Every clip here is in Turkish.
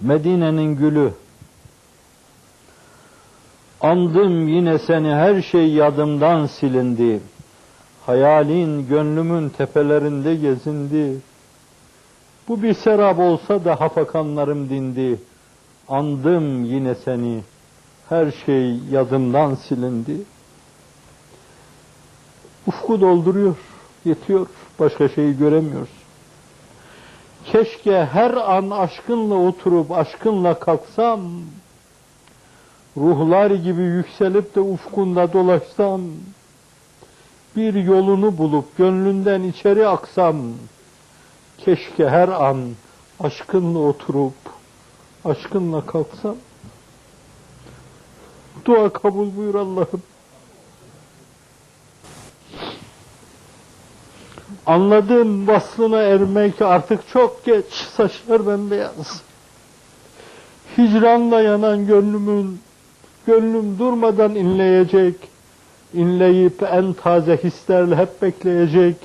Medine'nin gülü. Andım yine seni her şey yadımdan silindi. Hayalin gönlümün tepelerinde gezindi. Bu bir serap olsa da hafakanlarım dindi. Andım yine seni her şey yadımdan silindi. Ufku dolduruyor, yetiyor. Başka şeyi göremiyoruz. Keşke her an aşkınla oturup aşkınla kalksam, ruhlar gibi yükselip de ufkunda dolaşsam, bir yolunu bulup gönlünden içeri aksam, keşke her an aşkınla oturup aşkınla kalksam. Dua kabul buyur Allah'ım. Anladım vaslına ermek artık çok geç. Saçlar bembeyaz. Hicranla yanan gönlümün, gönlüm durmadan inleyecek. İnleyip en taze hislerle hep bekleyecek.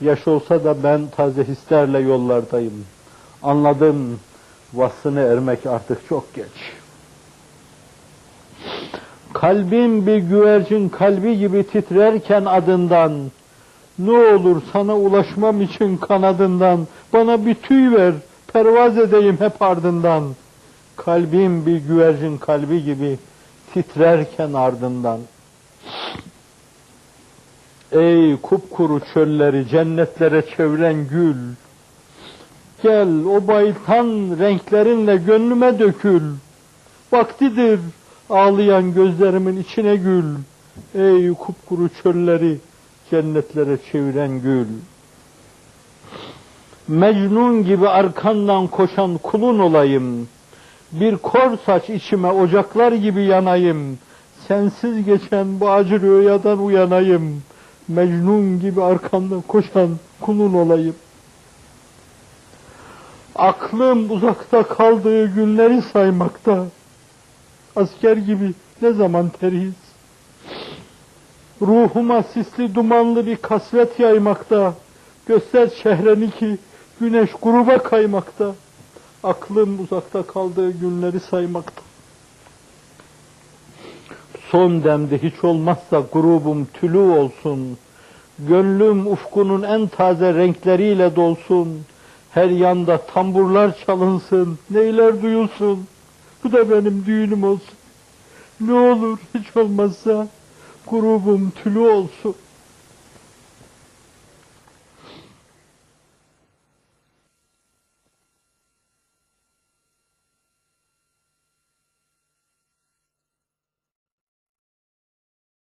Yaş olsa da ben taze hislerle yollardayım. Anladım vaslına ermek artık çok geç. Kalbim bir güvercin kalbi gibi titrerken adından, ne olur sana ulaşmam için kanadından, bana bir tüy ver, pervaz edeyim hep ardından. Kalbim bir güvercin kalbi gibi titrerken ardından. Ey kupkuru çölleri cennetlere çeviren gül, gel o baytan renklerinle gönlüme dökül. Vaktidir ağlayan gözlerimin içine gül. Ey kupkuru çölleri cennetlere çeviren gül. Mecnun gibi arkandan koşan kulun olayım. Bir kor saç içime ocaklar gibi yanayım. Sensiz geçen bu acı rüyadan uyanayım. Mecnun gibi arkamdan koşan kulun olayım. Aklım uzakta kaldığı günleri saymakta. Asker gibi ne zaman teriz. Ruhuma sisli dumanlı bir kasvet yaymakta. Göster çehreni ki güneş gruba kaymakta. Aklım uzakta kaldığı günleri saymakta. Son demde hiç olmazsa grubum tülü olsun. Gönlüm ufkunun en taze renkleriyle dolsun. Her yanda tamburlar çalınsın, neyler duyulsun. Bu da benim düğünüm olsun. Ne olur hiç olmazsa grubum tülü olsun.